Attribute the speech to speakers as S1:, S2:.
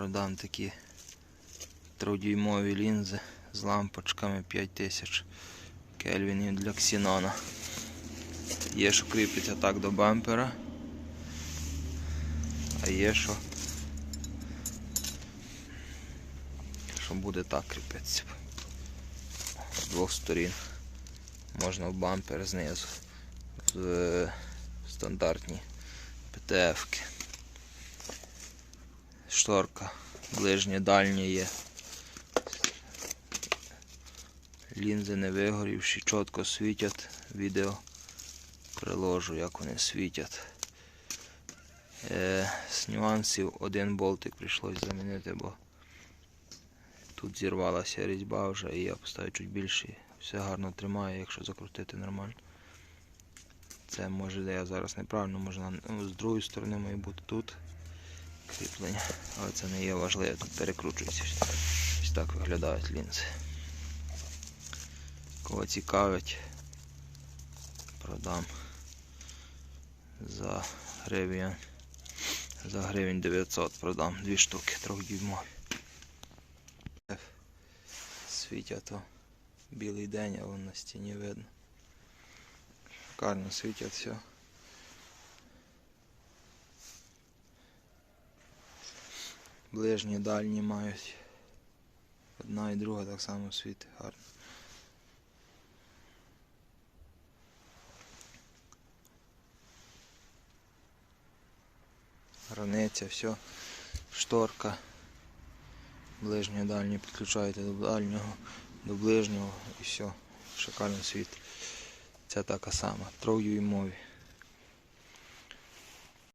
S1: Продам такі трудюймові лінзи з лампочками 5000 кельвінів для ксінона. Є, що кріпиться так до бампера. А є, що, що буде так кріпитися. З двох сторін. Можна в бампер знизу. В е, стандартні ПТФ-ки. Шторка. Ближнє дальнє є. Лінзи не вигорівші, чітко світять. Відео приложу, як вони світять. Е, з нюансів один болтик прийшлось замінити, бо тут зірвалася різьба вже і я поставив чуть більше. Все гарно тримає, якщо закрутити нормально. Це може, де я зараз неправильно, може на- ну, з другої сторони має бути тут кріплення, але це не є важливо, тут перекручується. Ось так виглядають лінзи. Кого цікавить, продам за гривень. За гривень 900 продам дві штуки трьохдюймові. Світять білий день, а вон на стіні видно. Шикарно світять все. Ближні, дальні мають. Одна і друга так само світить гарно. Границя, все. Шторка. Ближнє дальнє підключаєте до дальнього, до ближнього і все. Шикарно світ. Це така сама. Трою і мові.